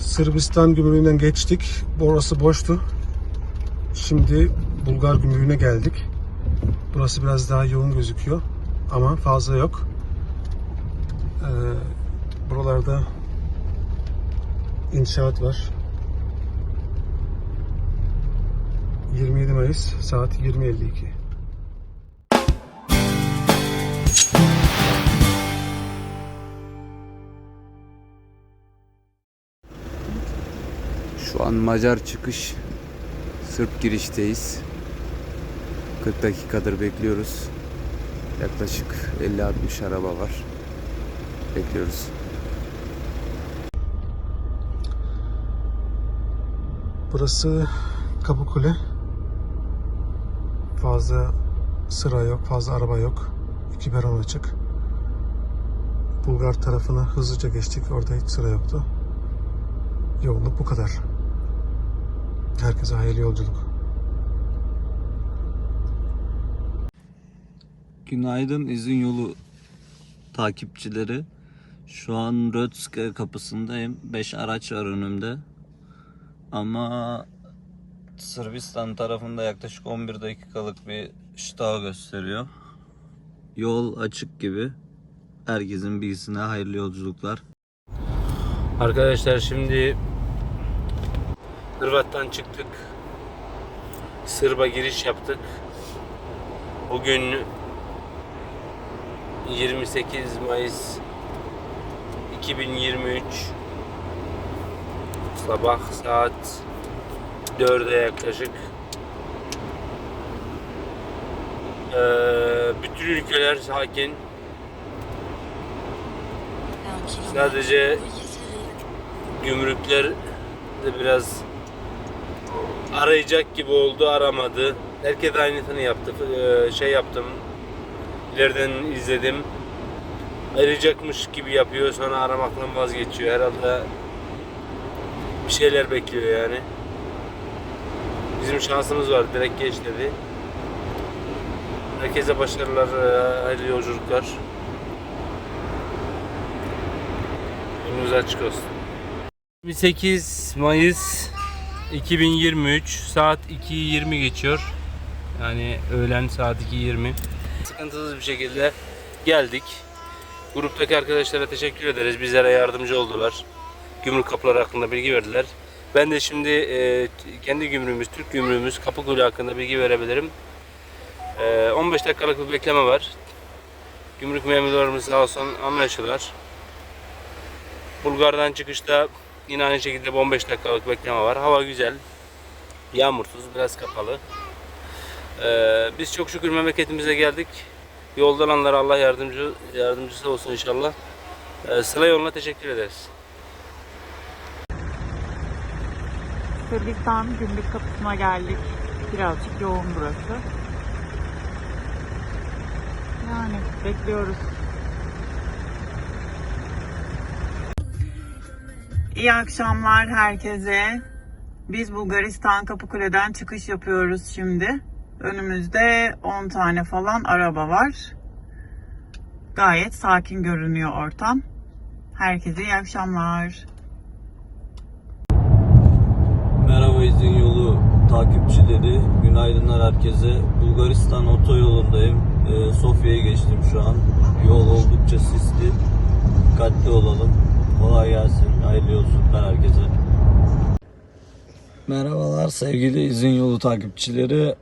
Sırbistan gümrüğünden geçtik. Orası boştu. Şimdi Bulgar gümrüğüne geldik. Burası biraz daha yoğun gözüküyor. Ama fazla yok. Ee, buralarda inşaat var. 27 Mayıs saat 20.52. Şu an Macar çıkış Sırp girişteyiz. 40 dakikadır bekliyoruz. Yaklaşık 50-60 araba var. Bekliyoruz. Burası Kapıkule. Fazla sıra yok, fazla araba yok. İki peron açık. Bulgar tarafına hızlıca geçtik. Orada hiç sıra yoktu. Yoğunluk bu kadar. Herkese hayırlı yolculuk. Günaydın izin yolu takipçileri. Şu an Rötske kapısındayım. 5 araç var önümde. Ama Sırbistan tarafında yaklaşık 11 dakikalık bir ştah gösteriyor. Yol açık gibi. Herkesin bilgisine hayırlı yolculuklar. Arkadaşlar şimdi Hırvat'tan çıktık. Sırba giriş yaptık. Bugün 28 Mayıs 2023 sabah saat 4'e yaklaşık Ee, bütün ülkeler sakin sadece gümrükler de biraz arayacak gibi oldu aramadı herkes aynısını yaptı Ee, şey yaptım ileriden izledim. Arayacakmış gibi yapıyor sonra aramaktan vazgeçiyor. Herhalde bir şeyler bekliyor yani. Bizim şansımız var. Direkt geç dedi. Herkese başarılar, e, hayırlı yolculuklar. Yolunuz açık olsun. 28 Mayıs 2023 saat 2.20 geçiyor. Yani öğlen saat 2.20 sıkıntısız bir şekilde geldik. Gruptaki arkadaşlara teşekkür ederiz. Bizlere yardımcı oldular. Gümrük kapıları hakkında bilgi verdiler. Ben de şimdi e, kendi gümrüğümüz, Türk gümrüğümüz Kapıkule hakkında bilgi verebilirim. E, 15 dakikalık bir bekleme var. Gümrük memurlarımız sağ olsun anlaşıyorlar. Bulgar'dan çıkışta yine aynı şekilde bir 15 dakikalık bekleme var. Hava güzel. Yağmursuz, biraz kapalı. Ee, biz çok şükür memleketimize geldik. Yolda olanlara Allah yardımcı yardımcısı olsun inşallah. Ee, Sıla yoluna teşekkür ederiz. Sırbistan gümrük kapısına geldik. Birazcık yoğun burası. Yani bekliyoruz. İyi akşamlar herkese. Biz Bulgaristan Kapıkule'den çıkış yapıyoruz şimdi. Önümüzde 10 tane falan araba var. Gayet sakin görünüyor ortam. Herkese iyi akşamlar. Merhaba izin yolu takipçileri. Günaydınlar herkese. Bulgaristan otoyolundayım. Ee, Sofya'ya geçtim şu an. Yol oldukça sisli. Dikkatli olalım. Kolay gelsin. Hayırlı yolculuklar herkese. Merhabalar sevgili izin yolu takipçileri.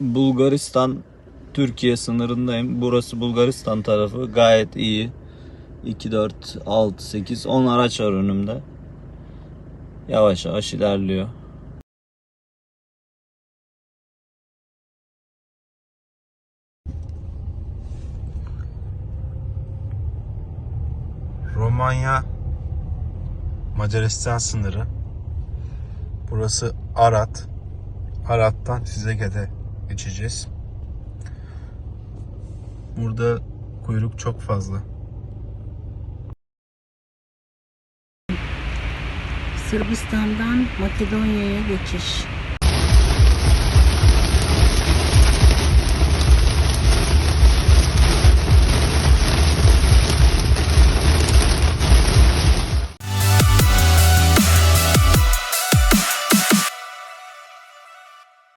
Bulgaristan Türkiye sınırındayım. Burası Bulgaristan tarafı. Gayet iyi. 2, 4, 6, 8, 10 araç var önümde. Yavaş yavaş ilerliyor. Romanya Macaristan sınırı. Burası Arat. Arat'tan Sizege'de geçeceğiz. Burada kuyruk çok fazla. Sırbistan'dan Makedonya'ya geçiş.